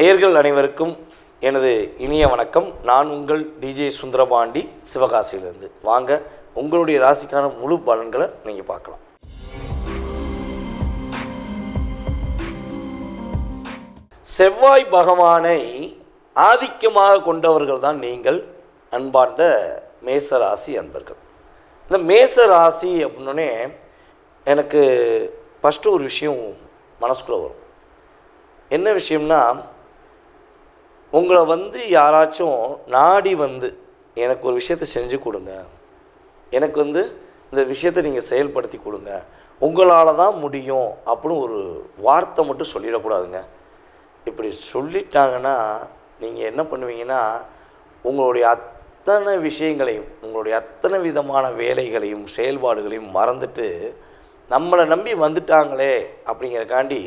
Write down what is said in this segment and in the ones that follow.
நேர்கள் அனைவருக்கும் எனது இனிய வணக்கம். நான் உங்கள் டிஜே சுந்தரபாண்டி சிவகாசியிலிருந்து. வாங்க உங்களுடைய ராசிக்கான முழு பலன்களை நீங்கள் பார்க்கலாம். செவ்வாய் பகவானை ஆதிக்கமாக கொண்டவர்கள் தான் நீங்கள் அன்பார்ந்த மேசராசி அன்பர்கள். இந்த மேச ராசி அப்படின்னே எனக்கு ஃபஸ்ட்டு ஒரு விஷயம் மனசுக்குள்ளே வரும். என்ன விஷயம்னா உங்களை வந்து யாராச்சும் நாடி வந்து எனக்கு ஒரு விஷயத்தை செஞ்சு கொடுங்க. எனக்கு வந்து இந்த விஷயத்தை நீங்கள் செயல்படுத்தி கொடுங்க. உங்களால் தான் முடியும் அப்படின்னு ஒரு வார்த்தை மட்டும் சொல்லிடக்கூடாதுங்க. இப்படி சொல்லிட்டாங்கன்னா நீங்கள் என்ன பண்ணுவீங்கன்னா உங்களுடைய அத்தனை விஷயங்களையும் உங்களுடைய அத்தனை விதமான வேலைகளையும் செயல்பாடுகளையும் மறந்துட்டு நம்மளை நம்பி வந்துட்டாங்களே அப்படிங்கிறக்காண்டி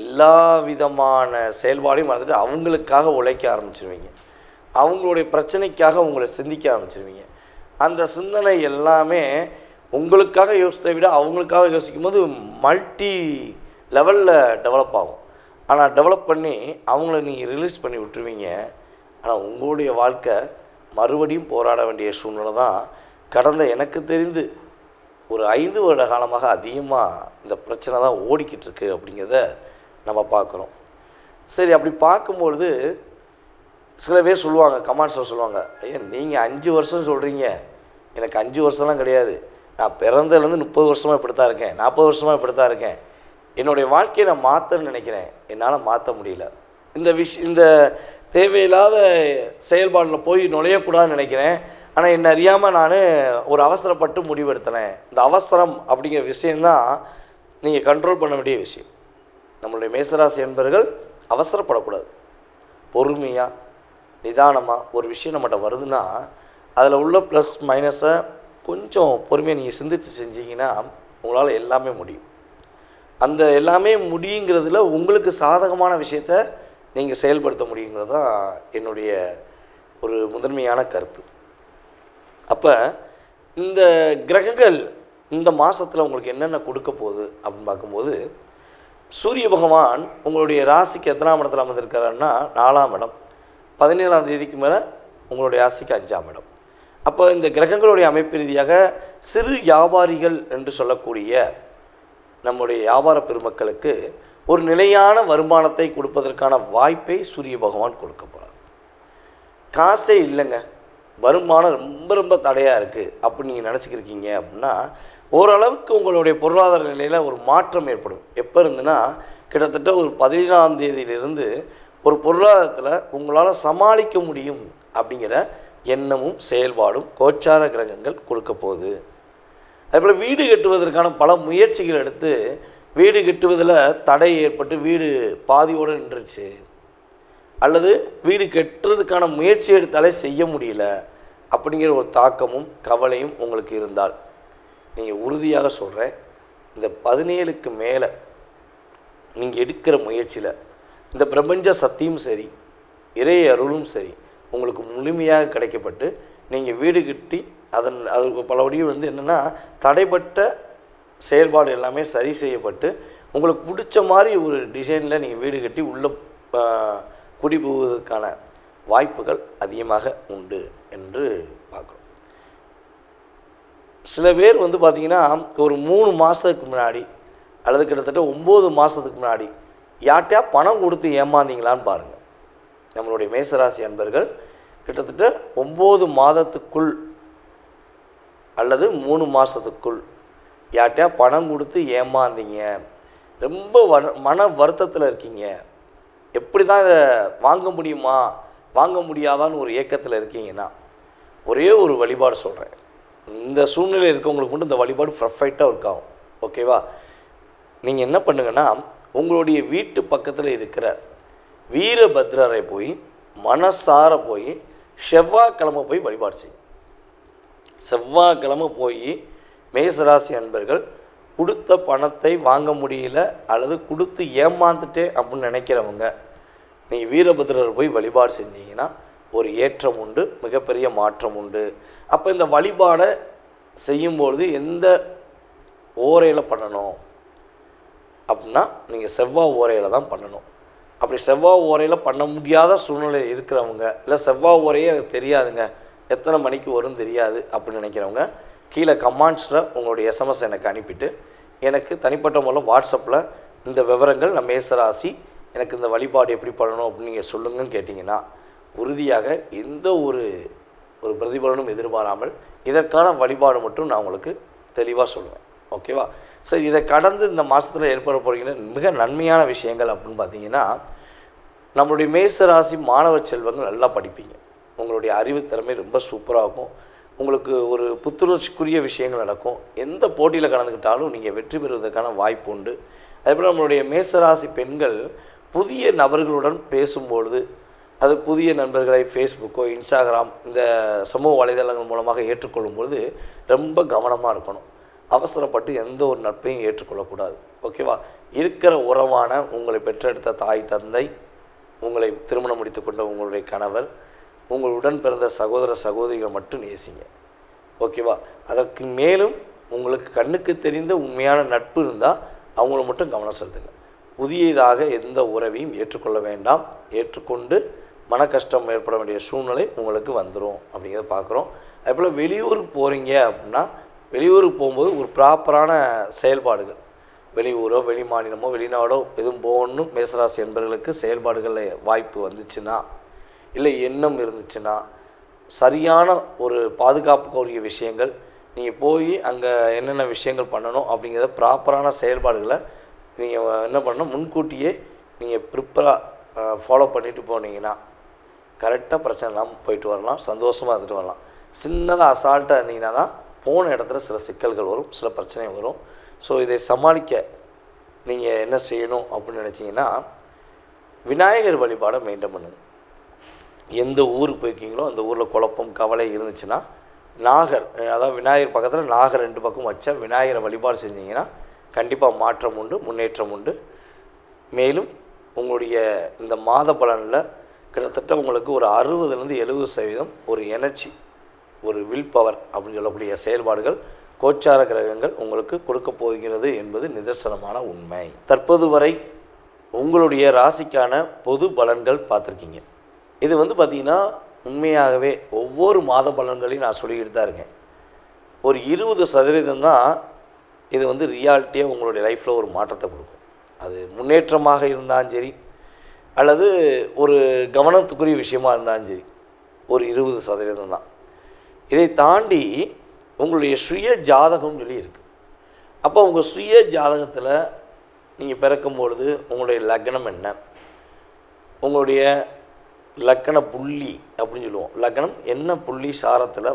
எல்லா விதமான செயல்பாடையும் மறந்துட்டு அவங்களுக்காக உழைக்க ஆரம்பிச்சிருவீங்க. அவங்களுடைய பிரச்சனைக்காக உங்களை சிந்திக்க ஆரம்பிச்சிருவீங்க. அந்த சிந்தனை எல்லாமே உங்களுக்காக யோசித்ததை விட அவங்களுக்காக யோசிக்கும் போது மல்டி லெவலில் டெவலப் ஆகும். ஆனால் டெவலப் பண்ணி அவங்கள நீங்கள் ரிலீஸ் பண்ணி விட்டுருவீங்க. ஆனால் உங்களுடைய வாழ்க்கை மறுபடியும் போராட வேண்டிய சூழ்நிலை தான் கடந்த எனக்கு தெரிந்து ஒரு ஐந்து வருட காலமாக அதிகமாக இந்த பிரச்சனை தான் ஓடிக்கிட்டு இருக்கு அப்படிங்கிறத நம்ம பார்க்குறோம். சரி அப்படி பார்க்கும்பொழுது சில பேர் சொல்லுவாங்க கமாண்ட்ஸில் சொல்லுவாங்க ஐயா நீங்கள் அஞ்சு வருஷம் சொல்கிறீங்க எனக்கு அஞ்சு வருஷம்லாம் கிடையாது. நான் பிறந்ததுலேருந்து முப்பது வருஷமாக இப்படி தான் இருக்கேன். நாற்பது வருஷமாக இப்படி தான் இருக்கேன். என்னுடைய வாழ்க்கையை நான் மாற்றணும்னு நினைக்கிறேன். என்னால் மாற்ற முடியல. இந்த விஷ் இந்த தேவையில்லாத செயல்பாடில் போய் நுழையக்கூடாதுன்னு நினைக்கிறேன். ஆனால் என்ன அறியாமல் நான் ஒரு அவசரப்பட்டு முடிவெடுத்தனேன். இந்த அவசரம் அப்படிங்கிற விஷயந்தான் நீங்கள் கண்ட்ரோல் பண்ண வேண்டிய விஷயம். நம்மளுடைய மேசராசி என்பவர்கள் அவசரப்படக்கூடாது. பொறுமையாக நிதானமாக ஒரு விஷயம் நம்மகிட்ட வருதுன்னா அதில் உள்ள ப்ளஸ் மைனஸை கொஞ்சம் பொறுமையாக நீங்கள் சிந்திச்சு செஞ்சீங்கன்னா உங்களால் எல்லாமே முடியும். அந்த எல்லாமே முடியுங்கிறதுல உங்களுக்கு சாதகமான விஷயத்த நீங்கள் செயல்படுத்த முடியுங்கிறது தான் என்னுடைய ஒரு முதன்மையான கருத்து. அப்போ இந்த கிரகங்கள் இந்த மாதத்தில் உங்களுக்கு என்னென்ன கொடுக்க போகுது அப்படின்னு பார்க்கும்போது சூரிய பகவான் உங்களுடைய ராசிக்கு எத்தனாம் இடத்துல அமர்ந்திருக்கிறாருன்னா நாலாம் இடம். பதினேழாம் தேதிக்கு மேலே உங்களுடைய ராசிக்கு அஞ்சாம் இடம். அப்போ இந்த கிரகங்களுடைய அமைப்பு ரீதியாக சிறு வியாபாரிகள் என்று சொல்லக்கூடிய நம்முடைய வியாபார பெருமக்களுக்கு ஒரு நிலையான வருமானத்தை கொடுப்பதற்கான வாய்ப்பை சூரிய பகவான் கொடுக்க போகிறார் காசே இல்லைங்க. வருமானம் ரொம்ப ரொம்ப தடையாக இருக்குது அப்படி நீங்கள் நினச்சிக்கிருக்கீங்க அப்படின்னா ஓரளவுக்கு உங்களுடைய பொருளாதார நிலையில் ஒரு மாற்றம் ஏற்படும். எப்போ இருந்துன்னா கிட்டத்தட்ட ஒரு பதினேழாம் தேதியிலிருந்து ஒரு பொருளாதாரத்தில் உங்களால் சமாளிக்க முடியும் அப்படிங்கிற எண்ணமும் செயல்பாடும் கோச்சார கிரகங்கள் கொடுக்க போகுது. அதேபோல் வீடு கட்டுவதற்கான பல முயற்சிகள் எடுத்து வீடு கட்டுவதில் தடை ஏற்பட்டு வீடு பாதியோடு நின்றுச்சு. அல்லது வீடு கட்டுறதுக்கான முயற்சி எடுத்தாலே செய்ய முடியல அப்படிங்கிற ஒரு தாக்கமும் கவலையும் உங்களுக்கு இருந்தால். நீங்கள் உறுதியாக சொல்கிறேன் இந்த பதினேழுக்கு மேலே நீங்கள் எடுக்கிற முயற்சியில் இந்த பிரபஞ்ச சக்தியும் சரி இறை அருளும் சரி உங்களுக்கு முழுமையாக கிடைக்கப்பட்டு நீங்கள் வீடு கட்டி அதன் அதுக்கு பலபடியும் வந்து என்னென்னா தடைப்பட்ட செயல்பாடு எல்லாமே சரி செய்யப்பட்டு உங்களுக்கு பிடிச்ச மாதிரி ஒரு டிசைனில் நீங்கள் வீடு கட்டி உள்ளே குடிபுகுவதற்கான வாய்ப்புகள் அதிகமாக உண்டு என்று சில பேர் வந்து பார்த்திங்கன்னா ஒரு மூணு மாதத்துக்கு முன்னாடி அல்லது கிட்டத்தட்ட ஒம்பது மாதத்துக்கு முன்னாடி யார்கிட்டயா பணம் கொடுத்து ஏமாந்தீங்களான்னு பாருங்கள் நம்மளுடைய மேசராசி அன்பர்கள் கிட்டத்தட்ட ஒம்பது மாதத்துக்குள் அல்லது மூணு மாதத்துக்குள் யார்கிட்டயா பணம் கொடுத்து ஏமாந்தீங்க. ரொம்ப வ மன வருத்தத்தில் இருக்கீங்க. எப்படி தான் இதை வாங்க முடியுமா? வாங்க முடியாதான்னு ஒரு ஏக்கத்தில் இருக்கீங்கன்னா ஒரே ஒரு வழிபாடு சொல்கிறேன் இந்த சூழ்நிலை இருக்கவங்களுக்கு மட்டும் இந்த வழிபாடு பர்ஃபெக்டாக ஒர்க் ஆகும் ஓகேவா நீங்கள் என்ன பண்ணுங்கன்னா உங்களுடைய வீட்டு பக்கத்தில் இருக்கிற வீரபத்ரரை போய் மனசார போய் செவ்வாய்க்கிழமை போய் வழிபாடு செய்யும் செவ்வாய்க்கிழமை போய் மேசராசி அன்பர்கள் கொடுத்த பணத்தை வாங்க முடியல அல்லது கொடுத்து ஏமாந்துட்டே அப்படின்னு நினைக்கிறவங்க நீங்கள் வீரபத்ரர் போய் வழிபாடு செஞ்சீங்கன்னா ஒரு ஏற்றம் உண்டு மிகப்பெரிய மாற்றம் உண்டு. அப்போ இந்த வழிபாடை செய்யும்பொழுது எந்த ஓரையில் பண்ணணும்? அப்படின்னா நீங்கள் செவ்வாய் ஓரையில் தான் பண்ணணும். அப்படி செவ்வாய் ஓரையில் பண்ண முடியாத சூழ்நிலை இருக்கிறவங்க இல்லை செவ்வாய் ஓரையே எனக்கு தெரியாதுங்க எத்தனை மணிக்கு வரும் தெரியாது அப்படின்னு நினைக்கிறவங்க கீழே கமாண்ட்ஸில் உங்களுடைய எஸ்எம்எஸ் எனக்கு அனுப்பிட்டு எனக்கு தனிப்பட்ட முறையில் வாட்ஸ்அப்பில் இந்த விவரங்கள் நான் மேசராசி எனக்கு இந்த வழிபாடு எப்படி பண்ணணும் அப்படின்னு நீங்கள் சொல்லுங்கன்னு கேட்டிங்கன்னா உறுதியாக எந்த ஒரு ஒரு பிரதிபலனும் எதிர்பாராமல் இதற்கான வழிபாடு மட்டும் நான் உங்களுக்கு தெளிவாக சொல்லுவேன். ஓகேவா சரி இதை கடந்து இந்த மாதத்தில் ஏற்பட போகிற மிக நன்மையான விஷயங்கள் அப்படின்னு பார்த்தீங்கன்னா நம்மளுடைய மேச ராசி மாணவ செல்வங்கள் நல்லா படிப்பீங்க. உங்களுடைய அறிவு திறமை ரொம்ப சூப்பராக இருக்கும். உங்களுக்கு ஒரு புத்துணர்ச்சிக்குரிய விஷயங்கள் நடக்கும். எந்த போட்டியில் கலந்துக்கிட்டாலும் நீங்கள் வெற்றி பெறுவதற்கான வாய்ப்பு உண்டு. அதேபோல் நம்மளுடைய மேசராசி பெண்கள் புதிய நபர்களுடன் பேசும்பொழுது அது புதிய நண்பர்களை ஃபேஸ்புக்கோ இன்ஸ்டாகிராம் இந்த சமூக வலைதளங்கள் மூலமாக ஏற்றுக்கொள்ளும் பொழுது ரொம்ப கவனமாக இருக்கணும். அவசரப்பட்டு எந்த ஒரு நட்பையும் ஏற்றுக்கொள்ளக்கூடாது. ஓகேவா இருக்கிற உறவான உங்களை பெற்றெடுத்த தாய் தந்தை உங்களை திருமணம் முடித்து கொண்ட உங்களுடைய கணவர் உங்களுடன் பிறந்த சகோதர சகோதரிகள் மட்டும் நேசிங்க. ஓகேவா அதற்கு மேலும் உங்களுக்கு கண்ணுக்கு தெரிந்த உண்மையான நட்பு இருந்தால் அவங்கள மட்டும் கவனம் செலுத்துங்க. புதியதாக எந்த உறவையும் ஏற்றுக்கொள்ள வேண்டாம். ஏற்றுக்கொண்டு மன கஷ்டம் ஏற்பட வேண்டிய சூழ்நிலை உங்களுக்கு வந்துடும் அப்படிங்கிறத பார்க்குறோம். அதேபோல் வெளியூருக்கு போகிறீங்க அப்படின்னா வெளியூருக்கு போகும்போது ஒரு ப்ராப்பரான செயல்பாடுகள். வெளியூரோ வெளி மாநிலமோ வெளிநாடோ எதுவும் போகணும் மேசராசி என்பவர்களுக்கு செயல்பாடுகளில் வாய்ப்பு வந்துச்சுன்னா இல்லை எண்ணம் இருந்துச்சுன்னா சரியான ஒரு பாதுகாப்புக்குரிய விஷயங்கள் நீங்கள் போய் அங்கே என்னென்ன விஷயங்கள் பண்ணணும் அப்படிங்கிறத ப்ராப்பரான செயல்பாடுகளை நீங்கள் என்ன பண்ணணும் முன்கூட்டியே நீங்கள் ப்ரிப்பராக ஃபாலோ பண்ணிட்டு போனீங்கன்னா கரெக்டாக பிரச்சனை இல்லாமல் போயிட்டு வரலாம் சந்தோஷமாக இருந்துட்டு வரலாம். சின்னதாக அசால்ட்டாக இருந்தீங்கன்னா தான் போன இடத்துல சில சிக்கல்கள் வரும் சில பிரச்சனை வரும். ஸோ இதை சமாளிக்க நீங்கள் என்ன செய்யணும் அப்படின்னு நினச்சிங்கன்னா விநாயகர் வழிபாடை மெயின்டைன் பண்ணுங்கள் எந்த ஊருக்கு போயிருக்கீங்களோ அந்த ஊரில் குழப்பம் கவலை இருந்துச்சுன்னா நாகர் அதாவது விநாயகர் பக்கத்தில் நாகர் ரெண்டு பக்கம் வச்சா விநாயகரை வழிபாடு செஞ்சீங்கன்னா கண்டிப்பாக மாற்றம் உண்டு முன்னேற்றம் உண்டு. மேலும் உங்களுடைய இந்த மாத பலனில் கிட்டத்தட்ட உங்களுக்கு ஒரு அறுபதுலேருந்து எழுபது சதவீதம் ஒரு எனர்ஜி ஒரு வில் பவர் அப்படின்னு சொல்லக்கூடிய செயல்பாடுகள் கோச்சார கிரகங்கள் உங்களுக்கு கொடுக்க போகிறது என்பது நிதர்சனமான உண்மை. தற்போது வரை உங்களுடைய ராசிக்கான பொது பலன்கள் பார்த்துருக்கீங்க. இது வந்து பார்த்திங்கன்னா உண்மையாகவே ஒவ்வொரு மாத பலன்களையும் நான் சொல்லிக்கிட்டு தான் இருக்கேன். ஒரு இருபது சதவீதம் தான் இது வந்து ரியாலிட்டியாக உங்களுடைய லைஃப்பில் ஒரு மாற்றத்தை கொடுக்கும். அது முன்னேற்றமாக இருந்தாலும் சரி அல்லது ஒரு கவனத்துக்குரிய விஷயமா இருந்தாலும் சரி ஒரு இருபது சதவீதம் தான். இதை தாண்டி உங்களுடைய சுய ஜாதகம்னு சொல்லி இருக்குது அப்போ உங்கள் சுய ஜாதகத்தில் நீங்கள் பிறக்கும்பொழுது உங்களுடைய லக்னம் என்ன? உங்களுடைய லக்கண புள்ளி அப்படின்னு சொல்லுவோம். லக்னம் என்ன புள்ளி சாரத்தில்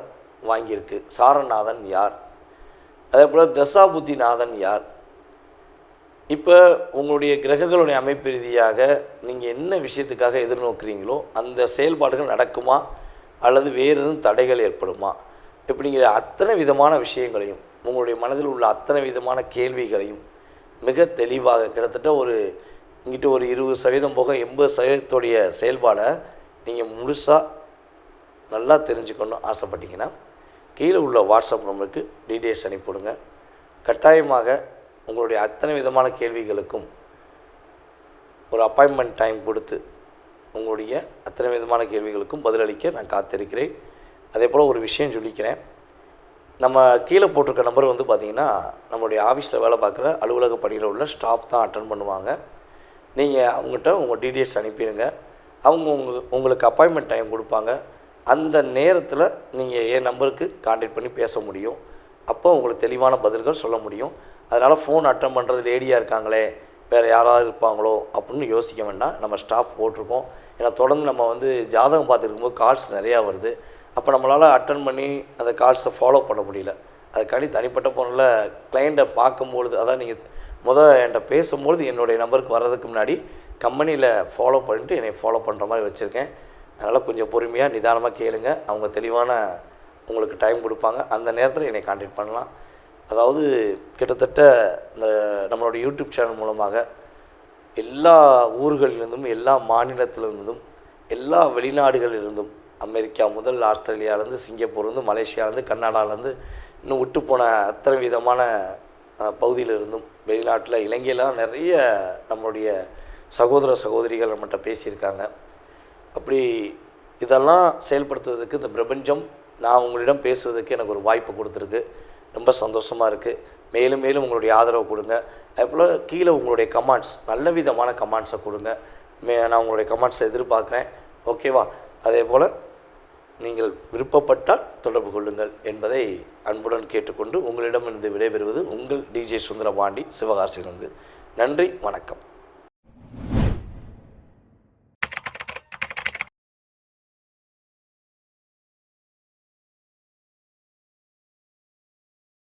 வாங்கியிருக்கு? சாரநாதன் யார்? அதே போல் தசாபுத்திநாதன் யார்? இப்போ உங்களுடைய கிரகங்களுடைய அமைப்பு ரீதியாக நீங்கள் என்ன விஷயத்துக்காக எதிர்நோக்குறீங்களோ அந்த செயல்பாடுகள் நடக்குமா? அல்லது வேறு எதுவும் தடைகள் ஏற்படுமா? இப்படிங்கிற அத்தனை விதமான விஷயங்களையும் உங்களுடைய மனதில் உள்ள அத்தனை விதமான கேள்விகளையும் மிக தெளிவாக கிட்டத்தட்ட ஒரு இங்கிட்ட ஒரு இருபது சதவீதம் போக எண்பது சதவீதத்துடைய செயல்பாடை நீங்கள் முழுசாக நல்லா தெரிஞ்சுக்கணும் ஆசைப்பட்டீங்கன்னா கீழே உள்ள வாட்ஸ்அப் நம்பருக்கு டீட்டெயில்ஸ் அனுப்பிவிடுங்க. கட்டாயமாக உங்களுடைய அத்தனை விதமான கேள்விகளுக்கும் ஒரு அப்பாயின்மெண்ட் டைம் கொடுத்து உங்களுடைய அத்தனை விதமான கேள்விகளுக்கும் பதிலளிக்க நான் காத்திருக்கிறேன். அதே போல் ஒரு விஷயம் சொல்லிக்கிறேன். நம்ம கீழே போட்டிருக்க நம்பர் வந்து பார்த்திங்கன்னா நம்மளுடைய ஆஃபீஸில் வேலை பார்க்குற அலுவலக பணியில் உள்ள ஸ்டாஃப் தான் அட்டன் பண்ணுவாங்க. நீங்கள் அவங்ககிட்ட உங்கள் டீட்டெயில்ஸ் அனுப்பிடுங்க அவங்க உங்க உங்களுக்கு அப்பாயின்மெண்ட் டைம் கொடுப்பாங்க. அந்த நேரத்தில் நீங்கள் என் நம்பருக்கு காண்டாக்ட் பண்ணி பேச முடியும்? அப்போ உங்களுக்கு தெளிவான பதில்கள் சொல்ல முடியும். அதனால் ஃபோன் அட்டன் பண்ணுறது லேடியாக இருக்காங்களே வேறு யாராவது இருப்பாங்களோ அப்படின்னு யோசிக்க வேண்டாம். நம்ம ஸ்டாஃப் போட்டிருக்கோம். ஏன்னா தொடர்ந்து நம்ம வந்து ஜாதகம் பார்த்துருக்கும்போது கால்ஸ் நிறையா வருது. அப்போ நம்மளால் அட்டன் பண்ணி அந்த கால்ஸை ஃபாலோ பண்ண முடியல. அதுக்காண்டி தனிப்பட்ட பொருளில் கிளைண்ட்டை பார்க்கும்பொழுது அதான் நீங்கள் முதல் என்கிட்ட பேசும்பொழுது என்னுடைய நம்பருக்கு வர்றதுக்கு முன்னாடி கம்பெனியில் ஃபாலோ பண்ணிட்டு என்னை ஃபாலோ பண்ணுற மாதிரி வச்சுருக்கேன். அதனால் கொஞ்சம் பொறுமையாக நிதானமாக கேளுங்க. அவங்க தெளிவான உங்களுக்கு டைம் கொடுப்பாங்க. அந்த நேரத்தில் என்னை காண்டக்ட் பண்ணலாம். அதாவது கிட்டத்தட்ட இந்த நம்மளோட யூடியூப் சேனல் மூலமாக எல்லா ஊர்களிலிருந்தும் எல்லா மாநிலத்திலிருந்தும் எல்லா வெளிநாடுகளிலிருந்தும் அமெரிக்கா முதல் ஆஸ்திரேலியாவிலேருந்து சிங்கப்பூர்லேருந்து மலேசியாவிலேருந்து கர்நாடகாவிலேருந்து இன்னும் விட்டு போன அத்தனை விதமான பகுதியிலிருந்தும் வெளிநாட்டில் இலங்கையெல்லாம் நிறைய நம்மளுடைய சகோதர சகோதரிகள் நம்மகிட்ட பேசியிருக்காங்க. அப்படி இதெல்லாம் செயல்படுத்துவதற்கு இந்த பிரபஞ்சம் நான் உங்களிடம் பேசுவதற்கு எனக்கு ஒரு வாய்ப்பு கொடுத்துருக்கு. ரொம்ப சந்தோஷமாக இருக்குது மேலும் மேலும் உங்களுடைய ஆதரவு கொடுங்க. அதுபோல் கீழே உங்களுடைய கமெண்ட்ஸ் நல்ல விதமான கமெண்ட்ஸை கொடுங்க. மே நான் உங்களுடைய கமெண்ட்ஸை எதிர்பார்க்குறேன். ஓகேவா அதே போல் நீங்கள் விருப்பப்பட்டால் தொடர்பு கொள்ளுங்கள் என்பதை அன்புடன் கேட்டுக்கொண்டு உங்களிடமிருந்து விடைபெறுவது உங்கள் டிஜே சுந்தரபாண்டி சிவகாசியிலிருந்து. நன்றி வணக்கம்.